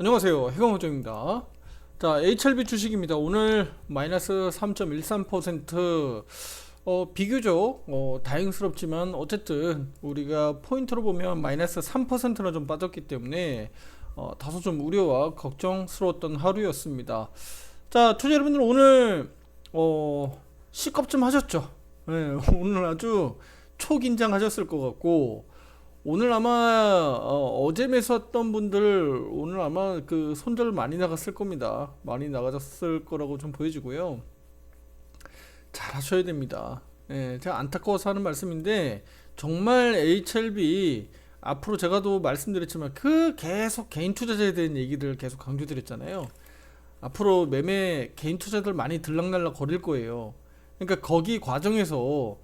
안녕하세요. 해공호정입니다. 자, HLB 주식입니다. 오늘 마이너스 3.13% 어, 비교적 어, 다행스럽지만 어쨌든 우리가 포인트로 보면 마이너스 3%나 좀 빠졌기 때문에 어, 다소 좀 우려와 걱정스러웠던 하루였습니다. 자, 투자 여러분들 오늘 어, C컵 좀 하셨죠? 네, 오늘 아주 초긴장하셨을 것 같고 오늘 아마 어, 제 매수했던 분들 오늘 아마 그 손절 많이 나갔을 겁니다. 많이 나가졌을 거라고 좀 보여지고요. 잘 하셔야 됩니다. 예, 제가 안타까워서 하는 말씀인데 정말 HLB 앞으로 제가도 말씀드렸지만 그 계속 개인 투자자에 대한 얘기를 계속 강조드렸잖아요. 앞으로 매매 개인 투자들 많이 들락날락 거릴 거예요. 그러니까 거기 과정에서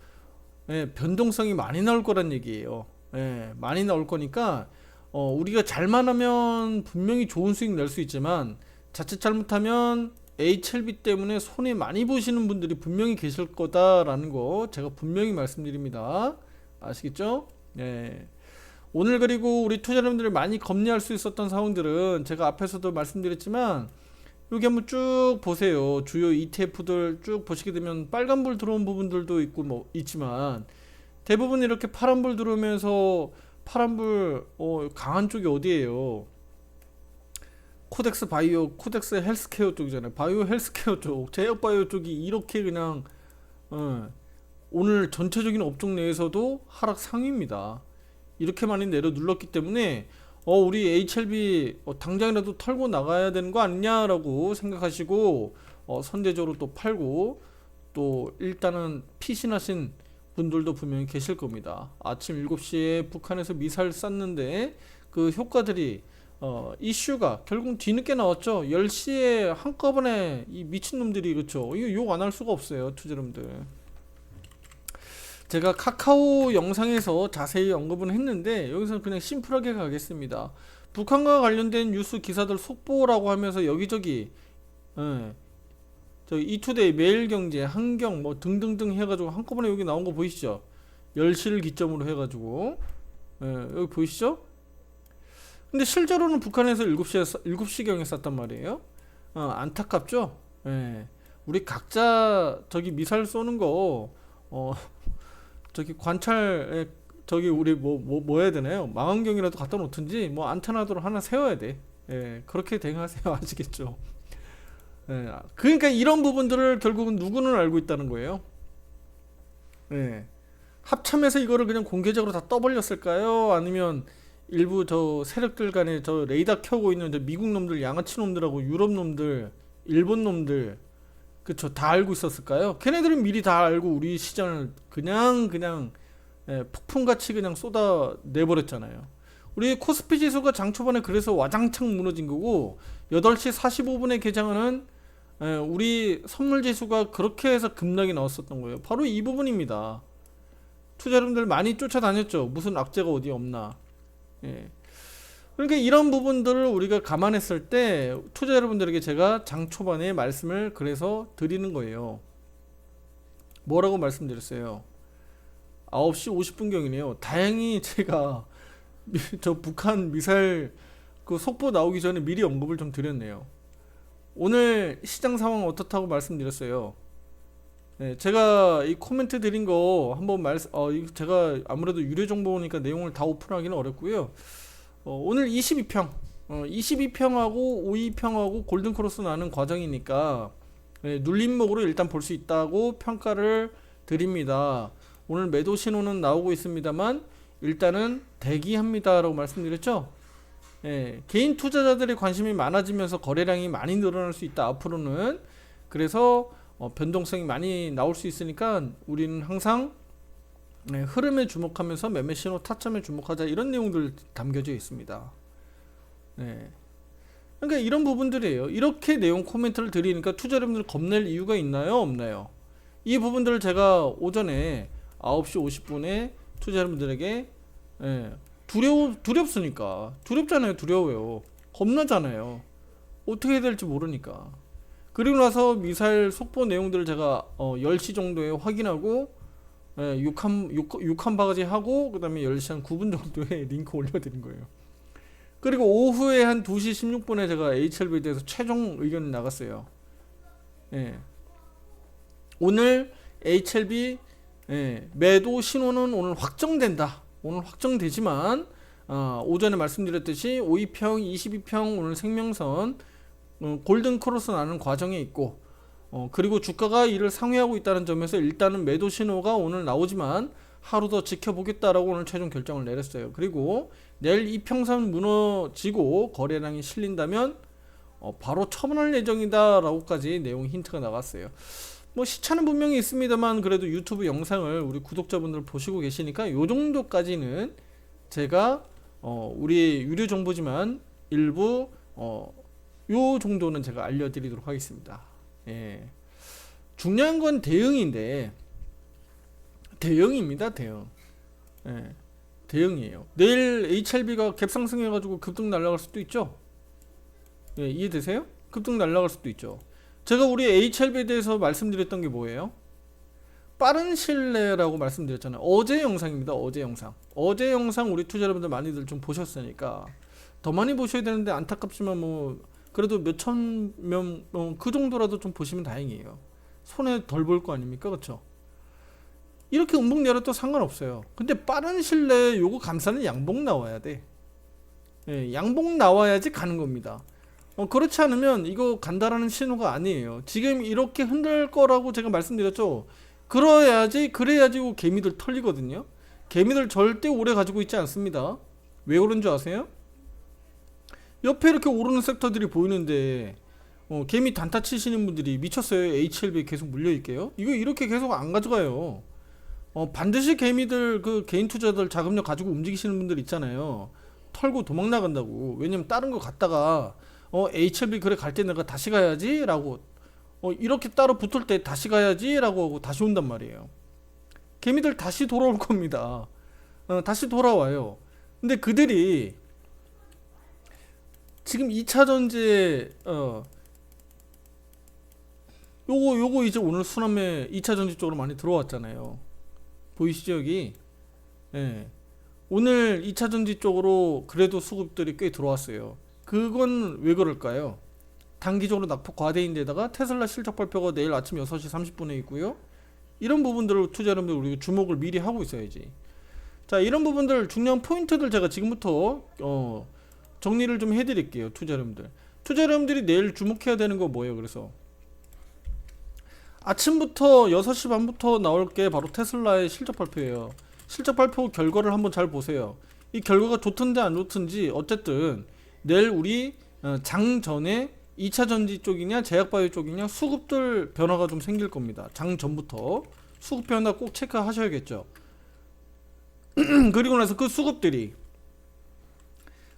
예, 변동성이 많이 나올 거란 얘기예요. 예, 많이 나올 거니까 어, 우리가 잘만 하면 분명히 좋은 수익 낼 수 있지만 자칫 잘못하면 HLB 때문에 손해 많이 보시는 분들이 분명히 계실 거다라는 거 제가 분명히 말씀드립니다. 아시겠죠? 예. 오늘 그리고 우리 투자자분들이 많이 검열할 수 있었던 상황들은 제가 앞에서도 말씀드렸지만 여기 한번 쭉 보세요. 주요 ETF들 쭉 보시게 되면 빨간불 들어온 부분들도 있고 뭐 있지만 대부분 이렇게 파란불 들어오면서 파란불 어, 강한 쪽이 어디예요? 코덱스 바이오, 코덱스 헬스케어 쪽이잖아요. 바이오 헬스케어 쪽, 제약 바이오 쪽이 이렇게 그냥 어, 오늘 전체적인 업종 내에서도 하락 상위입니다. 이렇게 많이 내려 눌렀기 때문에 어 우리 HLB 어, 당장이라도 털고 나가야 되는 거 아니냐라고 생각하시고 어, 선제적으로 또 팔고 또 일단은 피신하신 분들도 분명히 계실 겁니다. 아침 7시에 북한에서 미사일 쐈는데 그 효과들이 어, 이슈가 결국 뒤늦게 나왔죠. 10시에 한꺼번에 이 미친놈들이 그렇죠. 이거 욕 안 할 수가 없어요. 투자놈들. 제가 카카오 영상에서 자세히 언급은 했는데 여기서 그냥 심플하게 가겠습니다. 북한과 관련된 뉴스 기사들 속보라고 하면서 여기저기 예, 저 이투데이, 매일경제, 한경 뭐 등등등 해가지고 한꺼번에 여기 나온 거 보이시죠? 10시를 기점으로 해가지고 예, 여기 보이시죠? 근데 실제로는 북한에서 7시에 7시경에 쐈단 말이에요. 어, 안타깝죠? 예. 우리 각자 저기 미사일 쏘는 거 어, 저기 관찰 저기 우리 뭐뭐 뭐 해야 되나요? 망원경이라도 갖다 놓든지 뭐 안테나도 하나 세워야 돼. 예, 그렇게 대응하세요. 아시겠죠? 예, 그러니까 이런 부분들을 결국은 누구는 알고 있다는 거예요. 예. 합참에서 이거를 그냥 공개적으로 다 떠벌렸을까요? 아니면 일부 저 세력들 간에 저 레이더 켜고 있는 저 미국 놈들, 양아치 놈들하고 유럽 놈들, 일본 놈들, 그쵸 다 알고 있었을까요? 걔네들은 미리 다 알고 우리 시장을 그냥 그냥 예, 폭풍같이 그냥 쏟아 내버렸잖아요. 우리 코스피 지수가 장 초반에 그래서 와장창 무너진 거고 8시 45분에 개장하는 예, 우리 선물 지수가 그렇게 해서 급락이 나왔었던 거예요. 바로 이 부분입니다. 투자 여러분들 많이 쫓아다녔죠. 무슨 악재가 어디 없나. 예. 그러니까 이런 부분들을 우리가 감안했을 때 투자 여러분들에게 제가 장 초반에 말씀을 그래서 드리는 거예요. 뭐라고 말씀드렸어요? 9시 50분경이네요. 다행히 제가 저 북한 미사일 그 속보 나오기 전에 미리 언급을 좀 드렸네요. 오늘 시장 상황 어떻다고 말씀드렸어요. 네, 제가 이 코멘트 드린 거 한번 말, 어, 제가 아무래도 유료 정보니까 내용을 다 오픈하기는 어렵고요. 어, 오늘 22평, 어, 22평하고 52평하고 골든크로스 나는 과정이니까 네, 눌림목으로 일단 볼 수 있다고 평가를 드립니다. 오늘 매도 신호는 나오고 있습니다만 일단은 대기합니다라고 말씀드렸죠. 예, 개인 투자자들의 관심이 많아지면서 거래량이 많이 늘어날 수 있다 앞으로는 그래서 어, 변동성이 많이 나올 수 있으니까 우리는 항상 네, 흐름에 주목하면서 매매 신호 타점에 주목하자 이런 내용들 담겨져 있습니다. 네. 그러니까 이런 부분들이에요. 이렇게 내용 코멘트를 드리니까 투자 여러분들 겁낼 이유가 있나요? 없나요? 이 부분들을 제가 오전에 9시 50분에 투자 여러분들에게 예, 두려워 두렵으니까 두렵잖아요 두려워요 겁나잖아요 어떻게 해야 될지 모르니까 그리고 나서 미사일 속보 내용들을 제가 어, 10시 정도에 확인하고 예, 6한, 6, 6한 바가지 하고 그 다음에 10시 한 9분 정도에 링크 올려드린 거예요 그리고 오후에 한 2시 16분에 제가 HLB에 대해서 최종 의견이 나갔어요. 예. 오늘 HLB 예, 매도 신호는 오늘 확정된다. 오늘 확정되지만 어, 오전에 말씀드렸듯이 5위평, 22평 오늘 생명선 어, 골든 크로스 나는 과정에 있고 어, 그리고 주가가 이를 상회하고 있다는 점에서 일단은 매도 신호가 오늘 나오지만 하루 더 지켜보겠다라고 오늘 최종 결정을 내렸어요. 그리고 내일 이평선 무너지고 거래량이 실린다면 어, 바로 처분할 예정이다라고까지 내용 힌트가 나갔어요. 뭐 시차는 분명히 있습니다만 그래도 유튜브 영상을 우리 구독자분들 보시고 계시니까 요 정도까지는 제가 어, 우리 유료 정보지만 일부 어, 요 정도는 제가 알려드리도록 하겠습니다. 예. 중요한 건 대응인데 대응입니다. 대응. 예. 대응이에요. 내일 HLB가 갭 상승해가지고 급등 날아갈 수도 있죠. 예, 이해되세요? 급등 날아갈 수도 있죠. 제가 우리 HLB에 대해서 말씀드렸던 게 뭐예요? 빠른 신뢰라고 말씀드렸잖아요. 어제 영상입니다. 어제 영상. 어제 영상 우리 투자 여러분들 많이들 좀 보셨으니까 더 많이 보셔야 되는데 안타깝지만 뭐 그래도 몇천 명그 정도라도 좀 보시면 다행이에요. 손에 덜 볼 거 아닙니까? 그렇죠? 이렇게 음봉 내려도 상관없어요. 근데 빠른 신뢰 요거 감사는 양봉 나와야 돼. 예, 양봉 나와야지 가는 겁니다. 어, 그렇지 않으면 이거 간다라는 신호가 아니에요. 지금 이렇게 흔들 거라고 제가 말씀드렸죠. 그래야지 그래야지 그 개미들 털리거든요. 개미들 절대 오래 가지고 있지 않습니다. 왜 그런 줄 아세요? 옆에 이렇게 오르는 섹터들이 보이는데 어, 개미 단타 치시는 분들이 미쳤어요. HLB 계속 물려 있게요. 이거 이렇게 계속 안 가져가요. 어, 반드시 개미들 그 개인 투자들 자금력 가지고 움직이시는 분들 있잖아요. 털고 도망 나간다고. 왜냐면 다른 거 갔다가 어 HLB 그래 갈 때 내가 다시 가야지라고 어 이렇게 따로 붙을 때 다시 가야지라고 하고 다시 온단 말이에요. 개미들 다시 돌아올 겁니다. 어, 다시 돌아와요. 근데 그들이 지금 2차 전지에 어 요거 요거 이제 오늘 수남에 2차 전지 쪽으로 많이 들어왔잖아요. 보이시죠 여기? 예. 오늘 2차 전지 쪽으로 그래도 수급들이 꽤 들어왔어요. 그건 왜 그럴까요? 단기적으로 낙폭 과대인데다가 테슬라 실적 발표가 내일 아침 6시 30분에 있고요. 이런 부분들을 투자 여러분들 우리 주목을 미리 하고 있어야지. 자, 이런 부분들 중요한 포인트들 제가 지금부터 어, 정리를 좀 해드릴게요, 투자 여러분들. 투자 여러분들이 내일 주목해야 되는 거 뭐예요? 그래서 아침부터 6시 반부터 나올 게 바로 테슬라의 실적 발표예요. 실적 발표 결과를 한번 잘 보세요. 이 결과가 좋든지 안 좋든지 어쨌든 내일 우리 어, 장 전에 2차 전지 쪽이냐 제약바이오 쪽이냐 수급들 변화가 좀 생길 겁니다. 장 전부터 수급 변화 꼭 체크하셔야겠죠. 그리고 나서 그 수급들이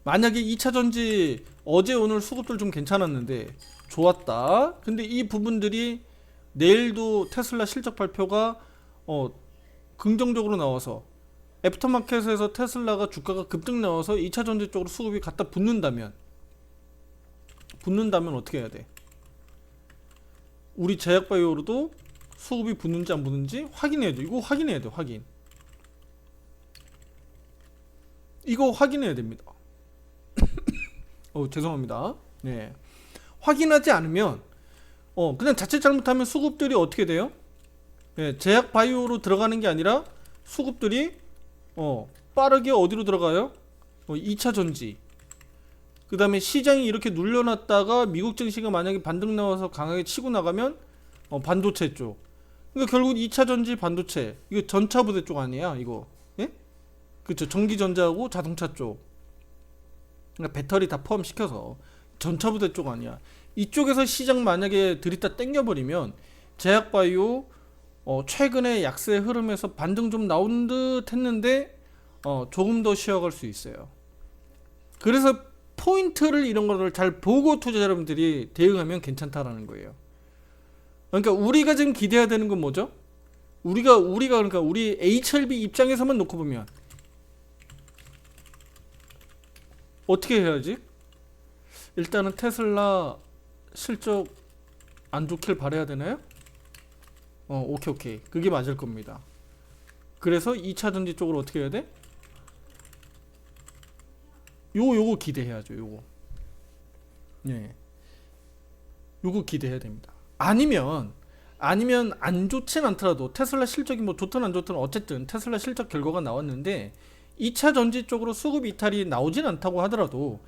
만약에 2차 전지 어제 오늘 수급들 좀 괜찮았는데 좋았다. 근데 이 부분들이 내일도 테슬라 실적 발표가 어 긍정적으로 나와서 애프터마켓에서 테슬라가 주가가 급등 나와서 2차 전지 쪽으로 수급이 갖다 붙는다면 붙는다면 어떻게 해야 돼? 우리 제약바이오로도 수급이 붙는지 안 붙는지 확인해야 돼. 이거 확인해야 돼. 확인. 이거 확인해야 됩니다. 어 죄송합니다. 네. 확인하지 않으면 어 그냥 자칫 잘못하면 수급들이 어떻게 돼요? 네, 제약 바이오로 들어가는 게 아니라 수급들이 어 빠르게 어디로 들어가요? 어, 2차 전지. 그 다음에 시장이 이렇게 눌려놨다가 미국 증시가 만약에 반등 나와서 강하게 치고 나가면 어, 반도체 쪽. 그러니까 결국 2차 전지 반도체. 이거 전차 부대 쪽 아니야 이거. 예? 그쵸 전기 전자하고 자동차 쪽. 그러니까 배터리 다 포함시켜서 전차 부대 쪽 아니야. 이쪽에서 시장 만약에 들이다 땡겨버리면 제약바이오 어, 최근에 약세 흐름에서 반등 좀 나온 듯 했는데 어, 조금 더 쉬어갈 수 있어요. 그래서 포인트를 이런 거를 잘 보고 투자 여러분들이 대응하면 괜찮다라는 거예요. 그러니까 우리가 지금 기대해야 되는 건 뭐죠? 우리가 우리가 그러니까 우리 HLB 입장에서만 놓고 보면 어떻게 해야지? 일단은 테슬라 실적 안 좋길 바래야 되나요? 어, 오케이 오케이. 그게 맞을 겁니다. 그래서 2차 전지 쪽으로 어떻게 해야 돼? 요거 요거 기대해야죠. 요거. 예. 요거 기대해야 됩니다. 아니면 아니면 안 좋진 않더라도 테슬라 실적이 뭐 좋든 안 좋든 어쨌든 테슬라 실적 결과가 나왔는데 2차 전지 쪽으로 수급 이탈이 나오진 않다고 하더라도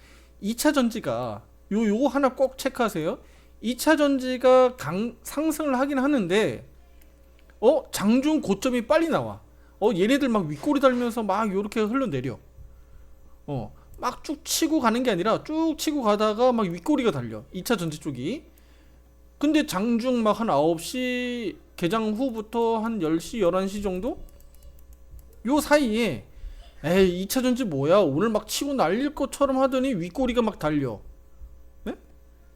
2차 전지가 요 요거 하나 꼭 체크하세요. 2차 전지가 강, 상승을 하긴 하는데 어 장중 고점이 빨리 나와. 어 얘네들 막 윗꼬리 달면서 막 요렇게 흘러내려. 어 막 쭉 치고 가는 게 아니라 쭉 치고 가다가 막 윗꼬리가 달려. 2차 전지 쪽이. 근데 장중 막 한 9시 개장 후부터 한 10시 11시 정도 요 사이에 에이 2차 전지 뭐야 오늘 막 치고 날릴 것처럼 하더니 윗꼬리가 막 달려 네?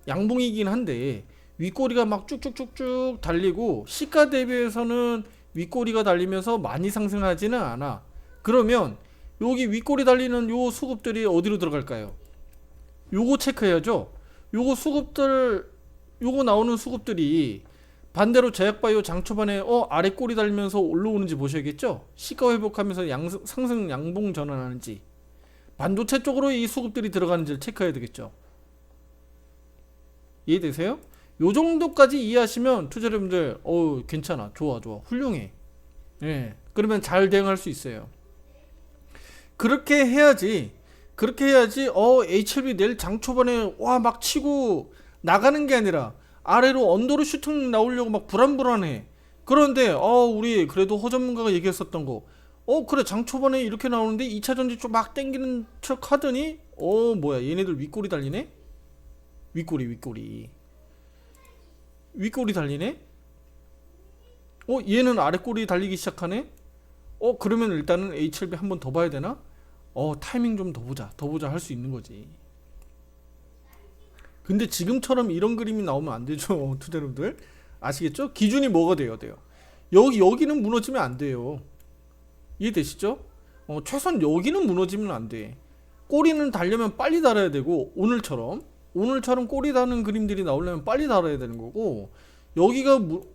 양봉이긴 한데 윗꼬리가 막 쭉쭉쭉쭉 달리고 시가 대비해서는 윗꼬리가 달리면서 많이 상승하지는 않아 그러면 여기 윗꼬리 달리는 요 수급들이 어디로 들어갈까요? 요거 체크해야죠 요거 수급들 요거 나오는 수급들이 반대로 제약바이오 장초반에 어 아래 꼬리 달면서 올라오는지 보셔야겠죠. 시가 회복하면서 양 상승 양봉 전환하는지 반도체 쪽으로 이 수급들이 들어가는지를 체크해야 되겠죠. 이해되세요? 요 정도까지 이해하시면 투자자분들 어 괜찮아 좋아 좋아 훌륭해. 예 그러면 잘 대응할 수 있어요. 그렇게 해야지 그렇게 해야지 어 HLB 내일 장 초반에 와 막 치고 나가는 게 아니라 아래로 언더로 슈팅 나오려고 막 불안불안해. 그런데 어 우리 그래도 허 전문가가 얘기했었던 거. 어 그래 장 초반에 이렇게 나오는데 2차 전지 좀 막 땡기는 척 하더니 어 뭐야 얘네들 윗꼬리 달리네? 윗꼬리 윗꼬리. 윗꼬리 달리네? 어 얘는 아래꼬리 달리기 시작하네? 어 그러면 일단은 HLB 한 번 더 봐야 되나? 어 타이밍 좀 더 보자 더 보자 할 수 있는 거지. 근데 지금처럼 이런 그림이 나오면 안 되죠, 투자자분들. 아시겠죠? 기준이 뭐가 돼야 돼요? 여기 여기는 무너지면 안 돼요. 이해되시죠? 어, 최소한 여기는 무너지면 안 돼. 꼬리는 달려면 빨리 달아야 되고 오늘처럼 오늘처럼 꼬리 다는 그림들이 나오려면 빨리 달아야 되는 거고 여기가 무,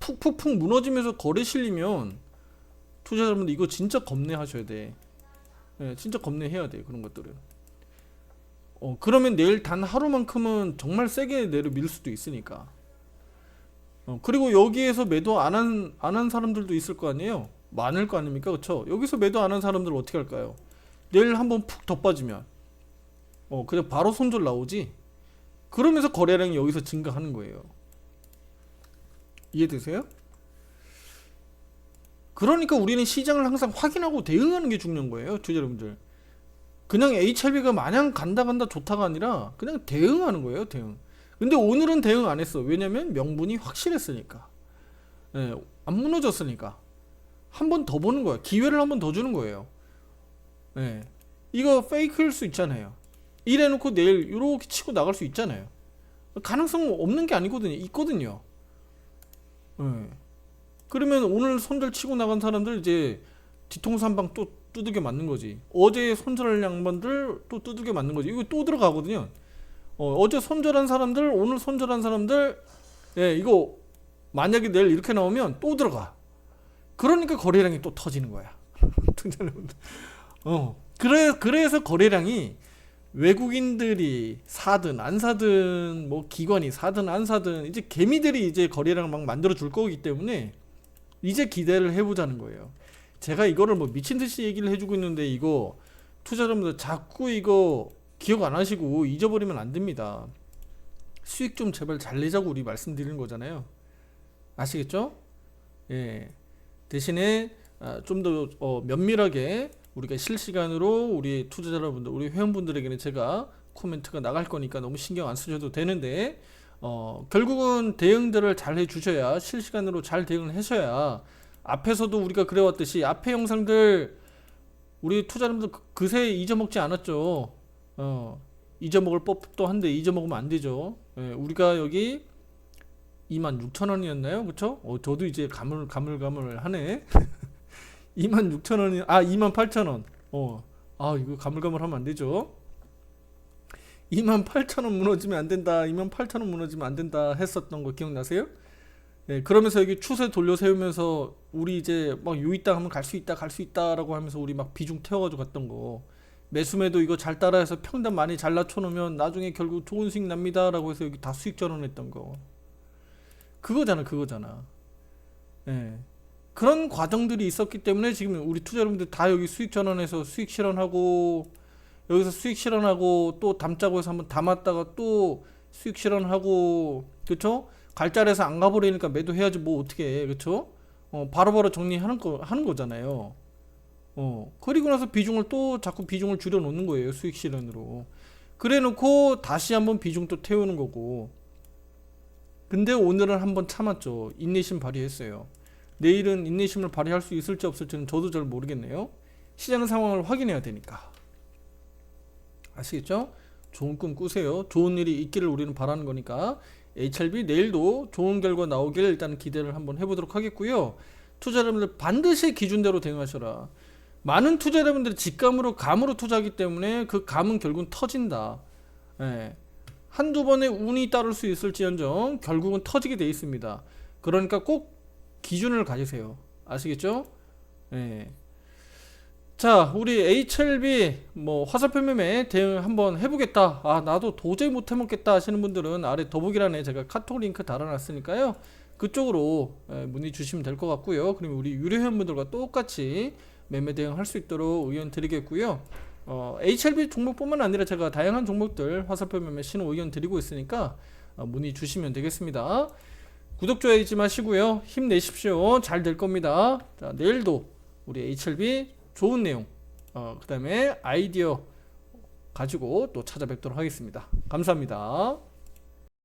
푹푹푹 무너지면서 거래 실리면 투자자분들 이거 진짜 겁내하셔야 돼. 예, 진짜 겁내해야 돼 그런 것들은. 어, 그러면 내일 단 하루만큼은 정말 세게 내려 밀 수도 있으니까. 어, 그리고 여기에서 매도 안 한 안 한 사람들도 있을 거 아니에요. 많을 거 아닙니까, 그렇죠? 여기서 매도 안 한 사람들 어떻게 할까요? 내일 한번 푹 더 빠지면, 어, 그냥 바로 손절 나오지. 그러면서 거래량이 여기서 증가하는 거예요. 이해되세요? 그러니까 우리는 시장을 항상 확인하고 대응하는 게 중요한 거예요, 투자 여러분들. 그냥 HLB가 마냥 간다 간다 좋다가 아니라 그냥 대응하는 거예요 대응 근데 오늘은 대응 안 했어 왜냐면 명분이 확실했으니까 예, 안 무너졌으니까 한 번 더 보는 거야 기회를 한 번 더 주는 거예요 예, 이거 페이크일 수 있잖아요 이래놓고 내일 이렇게 치고 나갈 수 있잖아요 가능성 없는 게 아니거든요 있거든요 예. 그러면 오늘 손절 치고 나간 사람들 이제 뒤통수 한 방 또 두들겨 맞는 거지. 어제 손절한 양반들 또 두들겨 맞는 거지. 이거 또 들어가거든요. 어, 어제 손절한 사람들, 오늘 손절한 사람들, 예, 이거 만약에 내일 이렇게 나오면 또 들어가. 그러니까 거래량이 또 터지는 거야. 어, 그래, 그래서 거래량이 외국인들이 사든 안 사든 뭐 기관이 사든 안 사든 이제 개미들이 이제 거래량 막 만들어 줄 거기 때문에 이제 기대를 해보자는 거예요. 제가 이거를 뭐 미친 듯이 얘기를 해주고 있는데 이거 투자자분들 자꾸 이거 기억 안 하시고 잊어버리면 안 됩니다. 수익 좀 제발 잘 내자고 우리 말씀드리는 거잖아요. 아시겠죠? 예. 대신에 아, 좀더 어, 면밀하게 우리가 실시간으로 우리 투자자분들, 우리 회원분들에게는 제가 코멘트가 나갈 거니까 너무 신경 안 쓰셔도 되는데 어, 결국은 대응들을 잘 해주셔야 실시간으로 잘 대응을 하셔야 앞에서도 우리가 그래왔듯이 앞에 영상들 우리 투자자분들 그- 그새 잊어먹지 않았죠. 어, 잊어먹을 법도 한데 잊어먹으면 안 되죠. 예, 우리가 여기 26,000원이었나요? 그쵸? 어, 저도 이제 가물 가물가물 하네. 26,000원이 아 28,000원. 어. 아, 이거 가물가물하면 안 되죠. 28,000원 무너지면 안 된다. 28,000원 무너지면 안 된다 했었던 거 기억나세요? 예, 그러면서 여기 추세 돌려 세우면서 우리 이제 막 요이 땅 하면 갈 수 있다 갈 수 있다라고 하면서 우리 막 비중 태워가지고 갔던 거 매수매도 이거 잘 따라해서 평단 많이 잘 낮춰놓으면 나중에 결국 좋은 수익 납니다라고 해서 여기 다 수익 전환했던 거 그거잖아 그거잖아 예 그런 과정들이 있었기 때문에 지금 우리 투자 여러분들 다 여기 수익 전환해서 수익 실현하고 여기서 수익 실현하고 또 담자고 해서 한번 담았다가 또 수익 실현하고 그쵸? 갈자리에서 안 가버리니까 매도해야지 뭐 어떻게 해 그쵸? 어 바로바로 정리하는 거 하는 거잖아요. 어 그리고 나서 비중을 또 자꾸 비중을 줄여 놓는 거예요 수익 실현으로. 그래 놓고 다시 한번 비중 또 태우는 거고. 근데 오늘은 한번 참았죠. 인내심 발휘했어요 내일은 인내심을 발휘할 수 있을지 없을지는 저도 잘 모르겠네요 시장 상황을 확인해야 되니까 아시겠죠? 좋은 꿈 꾸세요. 좋은 일이 있기를 우리는 바라는 거니까 HLB 내일도 좋은 결과 나오길 일단 기대를 한번 해보도록 하겠고요. 투자 여러분들 반드시 기준대로 대응하셔라. 많은 투자 여러분들이 직감으로 감으로 투자하기 때문에 그 감은 결국은 터진다. 예. 한두 번의 운이 따를 수 있을지언정 결국은 터지게 돼 있습니다. 그러니까 꼭 기준을 가지세요. 아시겠죠? 예. 자, 우리 HLB 뭐 화살표 매매 대응 한번 해보겠다. 아, 나도 도저히 못 해먹겠다 하시는 분들은 아래 더보기란에 제가 카톡 링크 달아놨으니까요. 그쪽으로 에, 문의 주시면 될 것 같고요. 그러면 우리 유료 회원분들과 똑같이 매매 대응할 수 있도록 의견 드리겠고요. 어, HLB 종목뿐만 아니라 제가 다양한 종목들 화살표 매매 신호 의견 드리고 있으니까 어, 문의 주시면 되겠습니다. 구독 좋아요 잊지 마시고요. 힘내십시오. 잘 될 겁니다. 자, 내일도 우리 HLB 좋은 내용, 어, 그 다음에 아이디어 가지고 또 찾아뵙도록 하겠습니다. 감사합니다.